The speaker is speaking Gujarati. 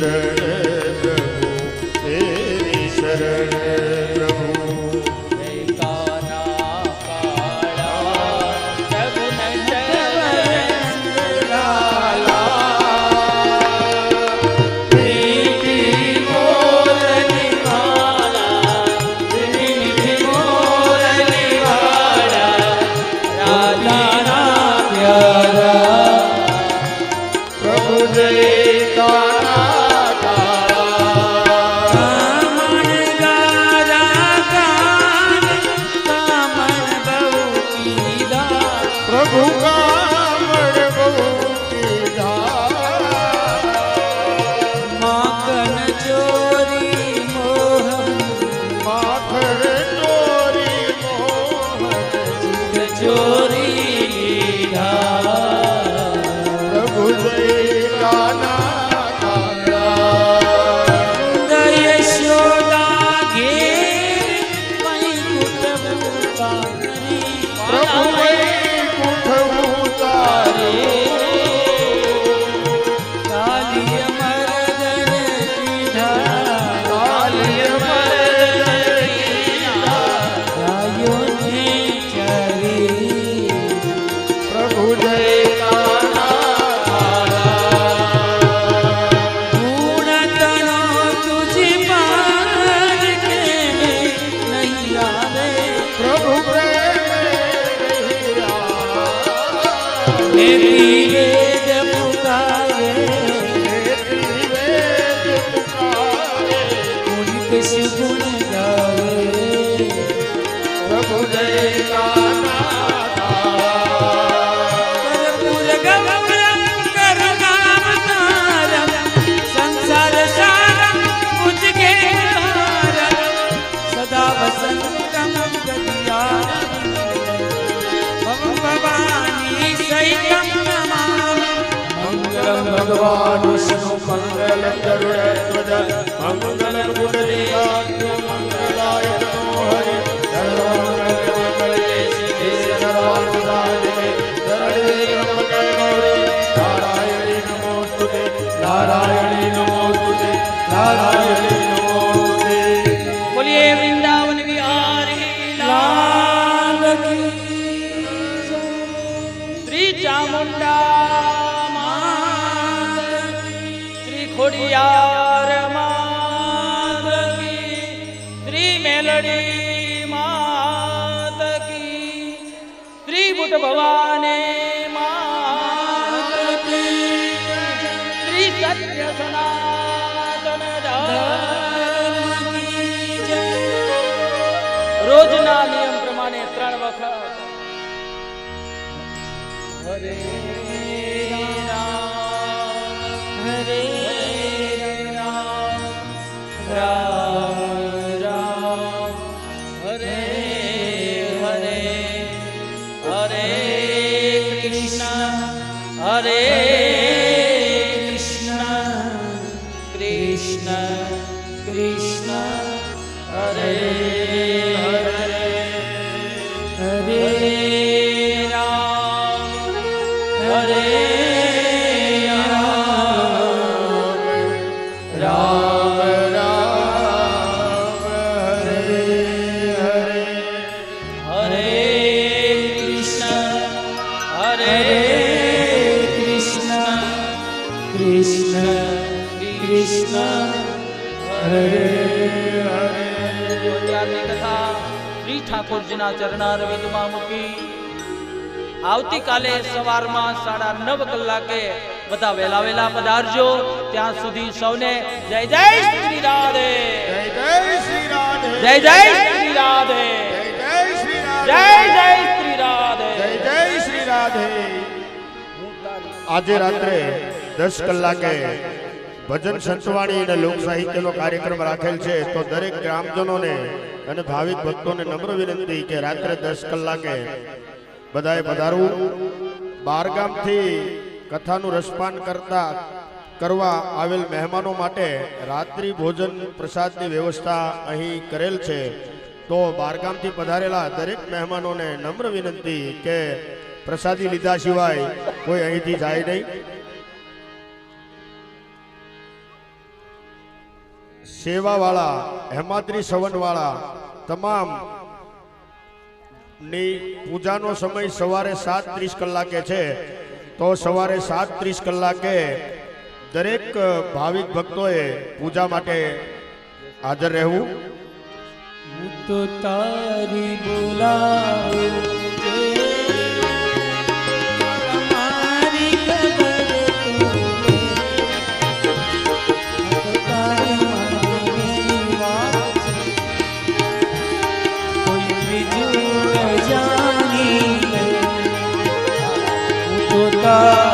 da da નેતી વેદ મંગલમ ભગવાન વિષ્ણુ મંગલ ગરુડ મંગલ તનો હરિ નારાયણી નમોસ્તુતે નારાયણી ખોડિયાર માત કી શ્રી મેલડી માત કી શ્રી બુટ ભવાની માત કી રોજના નિયમ પ્રમાણે ત્રણ વખત. હરે રામ, હરે હરે કૃષ્ણ કૃષ્ણ કૃષ્ણ હરે હરે હરે રામ હરે રામ કથા શ્રી ઠાકોરજીના ચરણારવિંદમાં મૂકી આવતીકાલે સવારમાં સાડા નવ કલાકે બધા વહેલા વહેલા પધારજો ત્યાં સુધી સૌને જય જય શ્રી રાધે જય જય શ્રી રાધે જય જય શ્રી રાધે જય જય શ્રી રાધે જય જય શ્રી રાધે જય જય શ્રી રાધે આજે રાત્રે દસ કલાકે ભજન સંતવાણી અને લોક સાહિત્યનો કાર્યક્રમ રાખેલ છે, તો દરેક ગ્રામજનોને અને ભાવિક ભક્તોને નમ્ર વિનંતી કે રાત્રે દસ કલાકે બધાએ પધારવું. બારગામથી કથાનું રસપાન કરતા કરવા આવેલ મહેમાનો માટે રાત્રિ ભોજન પ્રસાદની વ્યવસ્થા અહીં કરેલ છે. તો બારગામથી પધારેલા દરેક મહેમાનોને નમ્ર વિનંતી કે પ્રસાદી લીધા સિવાય કોઈ અહીંથી જાય નહીં. સેવાવાળા, હેમાદ્રી સવનવાળા તમામની પૂજાનો સમય સવારે સાત ત્રીસ કલાકે છે. તો સવારે સાત ત્રીસ કલાકે દરેક ભાવિક ભક્તોએ પૂજા માટે હાજર રહેવું. હું તારી બોલાવું. હું તો તારી જે